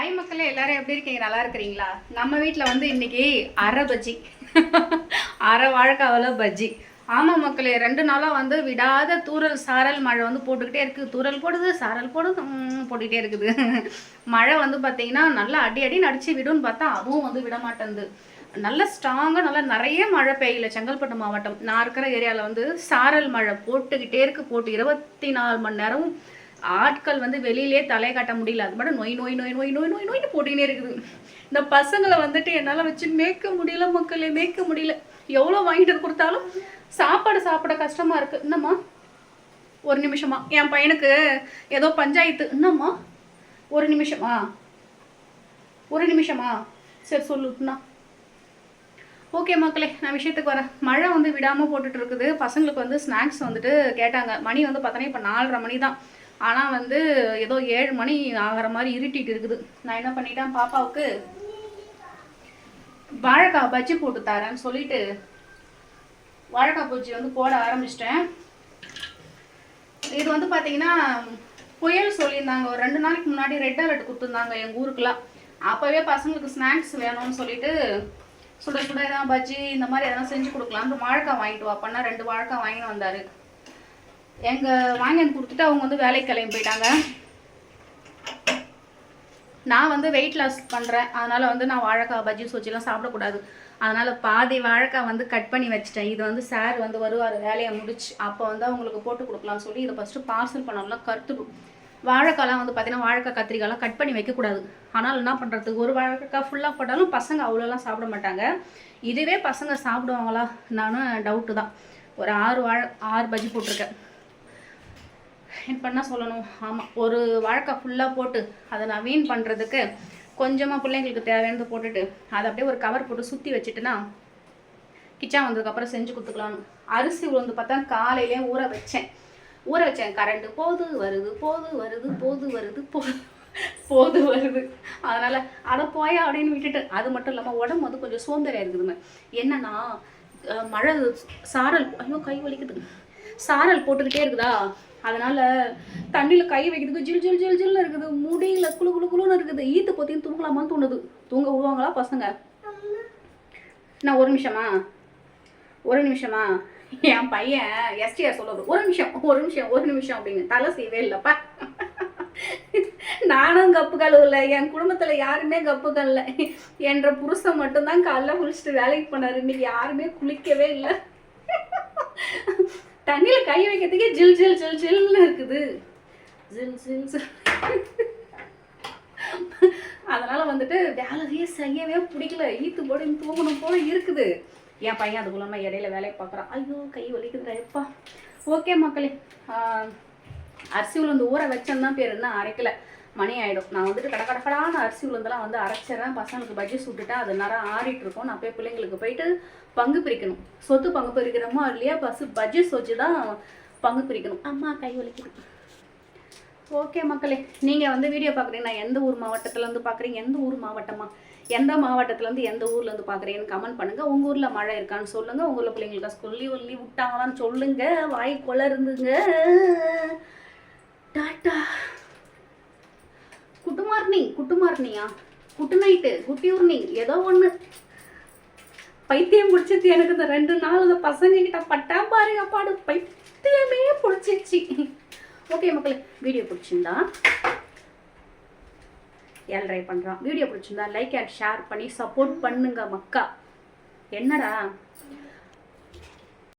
Hi மக்களே எல்லாரும் எப்படி இருக்கீங்க? நல்லா இருக்கிறீங்களா? நம்ம வீட்டில் வந்து இன்னைக்கு அரை பஜ்ஜி. அரை வாழைக்காவில் பஜ்ஜி. ஆமாம் மக்களே ரெண்டு நாளாக வந்து விடாத தூரல் சாரல் மழை வந்து போட்டுக்கிட்டே இருக்குது. தூரல் போடுது சாரல் போடுது போட்டுக்கிட்டே இருக்குது. மழை வந்து பார்த்தீங்கன்னா நல்லா அடி அடி நடிச்சு விடும்னு பார்த்தா அதுவும் வந்து விட மாட்டேங்குது நல்ல ஸ்ட்ராங்காக நல்லா நிறைய மழை பெய்யல செங்கல்பட்டு மாவட்டம். நான் இருக்கிற ஏரியாவில் வந்து சாரல் மழை போட்டுக்கிட்டே இருக்குது போட்டு இருபத்தி நாலு மணி நேரம் ஆட்கள் வந்து வெளியிலே தலையை காட்ட முடியல. அது மட்டும் நோய் நோய் நோய் நோய் நோய் நோய் நோய்னு போட்டுக்கினே இருக்குது. இந்த பசங்களை வந்துட்டு என்னால் வச்சு மேய்க்க முடியல மக்களே மேய்க்க முடியல. எவ்வளோ வாங்கிட்டு கொடுத்தாலும் சாப்பாடு சாப்பிட கஷ்டமாக இருக்குது என்னம்மா? ஒரு நிமிஷமா என் பையனுக்கு ஏதோ பஞ்சாயத்து. என்னம்மா? ஒரு நிமிஷமா. ஒரு நிமிஷமா. சரி சொல்லுண்ணா ஓகே மக்களே நான் விஷயத்துக்கு வரேன். மழை வந்து விடாமல் போட்டுட்டு இருக்குது. பசங்களுக்கு வந்து ஸ்நாக்ஸ் வந்துட்டு கேட்டாங்க. மணி வந்து பார்த்தோன்னா இப்போ நாலரை மணி தான் ஆனால் வந்து ஏதோ ஏழு மணி ஆகிற மாதிரி இருட்டிட்டு இருக்குது. நான் என்ன பண்ணிட்டேன் பாப்பாவுக்கு வாழைக்காய் பஜ்ஜி போட்டு தரேன்னு சொல்லிட்டு வாழைக்காய் பஜ்ஜி வந்து போட ஆரம்பிச்சிட்டேன். இது வந்து பார்த்தீங்கன்னா புயல் சொல்லியிருந்தாங்க. ஒரு ரெண்டு நாளைக்கு முன்னாடி ரெட் அலர்ட் கொடுத்துருந்தாங்க எங்கள் ஊருக்குலாம். அப்போவே பசங்களுக்கு ஸ்நாக்ஸ் வேணும்னு சொல்லிட்டு சுட சுட எதாவது பஜ்ஜி இந்த மாதிரி எதனா செஞ்சு கொடுக்கலாம்னு வாழைக்காய் வாங்கிட்டு வா ரெண்டு வாழைக்காய் வாங்கின்னு வந்தார். எங்கள் வாங்கி வந்து கொடுத்துட்டு அவங்க வந்து வேலைக்கு கிளம்பி போயிட்டாங்க. நான் வந்து வெயிட் லாஸ் பண்ணுறேன் அதனால் வந்து நான் வாழைக்காய் பஜ்ஜி சொச்சிலாம் சாப்பிடக்கூடாது. அதனால் பாதி வாழைக்காய் வந்து கட் பண்ணி வச்சிட்டேன். இது வந்து சார் வந்து வருவார் வேலையை முடிச்சு அப்போ வந்து அவங்களுக்கு போட்டு கொடுக்கலாம்னு சொல்லி இதை ஃபஸ்ட்டு பார்சல் பண்ணோம்லாம் கருத்துடும் வாழைக்காய்லாம் வந்து பார்த்தீங்கன்னா வாழைக்காய் கத்திரிக்காய்லாம் கட் பண்ணி வைக்கக்கூடாது. ஆனால் என்ன பண்ணுறது ஒரு வாழைக்காய் ஃபுல்லாக போட்டாலும் பசங்க அவ்வளோலாம் சாப்பிட மாட்டாங்க. இதுவே பசங்க சாப்பிடுவாங்களா? நானும் டவுட்டு தான். ஒரு ஆறு வாழை ஆறு பஜ்ஜி போட்டிருக்கேன். என்ன பண்ண சொல்லணும். ஆமாம் ஒரு வாழ்க்கை ஃபுல்லாக போட்டு அதை நான் வீண் பண்ணுறதுக்கு கொஞ்சமாக பிள்ளைங்களுக்கு தேவையானது போட்டுட்டு அதை அப்படியே ஒரு கவர் போட்டு சுற்றி வச்சுட்டுனா கிச்சன் வந்ததுக்கப்புறம் செஞ்சு கொடுத்துக்கலான்னு அரிசி உளுந்து பார்த்தா காலையிலே ஊற வச்சேன். ஊற வச்சேன். கரண்ட்டு போது வருது போது வருது போது வருது போது போது வருது. அதனால் அட போயா அப்படின்னு விட்டுட்டு அது மட்டும் இல்லாமல் உடம்பு வந்து கொஞ்சம் சோம்பேறியா இருக்குதுங்க. என்னன்னா மழை சாரல் ஐயோ கை வலிக்குது. சாரல் போட்டுக்கிட்டே இருக்குதா? அதனால தண்ணியில் கை வைக்கிறதுக்கு ஜில் ஜில் ஜில் ஜில்னு இருக்குது. முடியல குளு குழு குளுன்னு இருக்குது. ஈத்து பற்றியும் தூங்கலாமான்னு தோணுது. தூங்க விடுவாங்களா பசங்க? நான் ஒரு நிமிஷமா ஒரு நிமிஷமா என் பையன் எஸ்டிஆர் சொல்லுவது ஒரு நிமிஷம் ஒரு நிமிஷம் ஒரு நிமிஷம் அப்படின்னு. தலை செய்யவே இல்லைப்பா. நானும் கப்பு கழுவல. என் குடும்பத்துல யாருமே கப்பு கழுவல என்ற புருஷன் மட்டும்தான் காலைல குளிச்சுட்டு வேலைக்கு போனாரு. இன்னைக்கு யாருமே குளிக்கவே இல்லை. தண்ணியில் கை வைக்கிறதுக்கே ஜில் ஜில் ஜில் ஜில்னு இருக்குது. ஜில் ஜில் ஜில். வந்துட்டு வேலையே செய்யவே பிடிக்கல. ஈத்து போட தூங்கணும் போல இருக்குது. என் பையன் அதுக்குள்ளாம இடையில வேலையை பார்க்குறான். ஐயோ கை வலிக்குதுடா எப்பா. ஓகே மக்களே. அரிசி உளுந்து ஊற வச்சேன்னு தான் பேர். என்ன அரைக்கல. மணி ஆகிடும் நான் வந்துட்டு கடை கடக்கடான அரிசி உளுந்தெல்லாம் வந்து அரைச்சிடுறேன் பசங்களுக்கு பஜ்ஜி சுட்டுட்டா அது நேரம் ஆறிட்டு இருக்கும். நான் போய் பிள்ளைங்களுக்கு போயிட்டு பங்கு பிரிக்கணும். சொத்து பங்கு பிரிக்கிறோமோ இல்லையா பஸ் பஜ்ஜி சொச்சு தான் பங்கு பிரிக்கணும். அம்மா கை வலிக்கணும் ஓகே மக்களே நீங்கள் வந்து வீடியோ பார்க்குறீங்கன்னா எந்த ஊர் மாவட்டத்துலேருந்து பார்க்குறீங்க? எந்த ஊர் மாவட்டமா? எந்த மாவட்டத்துலேருந்து எந்த ஊர்லேருந்து பார்க்குறீங்கன்னு கமெண்ட் பண்ணுங்கள் உங்கள் ஊரில் மழை இருக்கான்னு சொல்லுங்கள் உங்கள் ஊரில் பிள்ளைங்களுக்கு சொல்லி ஒல்லி விட்டாங்களான்னு சொல்லுங்கள் வாய் இருந்துங்க டாட்டா. குட் மார்னிங் குட் மார்னிங்கா குட் நைட்டு குட் ஈவினிங் ஏதோ ஒன்று பைத்தியம் பிடிச்சிச்சு எனக்கு இந்த ரெண்டு நாள். இந்த பசங்க கிட்ட பட்டா பாருங்க பாடு பைத்தியமே பிடிச்சிச்சு. ஓகே மக்களே வீடியோ பிடிச்சிருந்தா ஏழ்ரை பண்ணுறான் வீடியோ பிடிச்சிருந்தா லைக் அண்ட் ஷேர் பண்ணி சப்போர்ட் பண்ணுங்க மக்கா. என்னடா?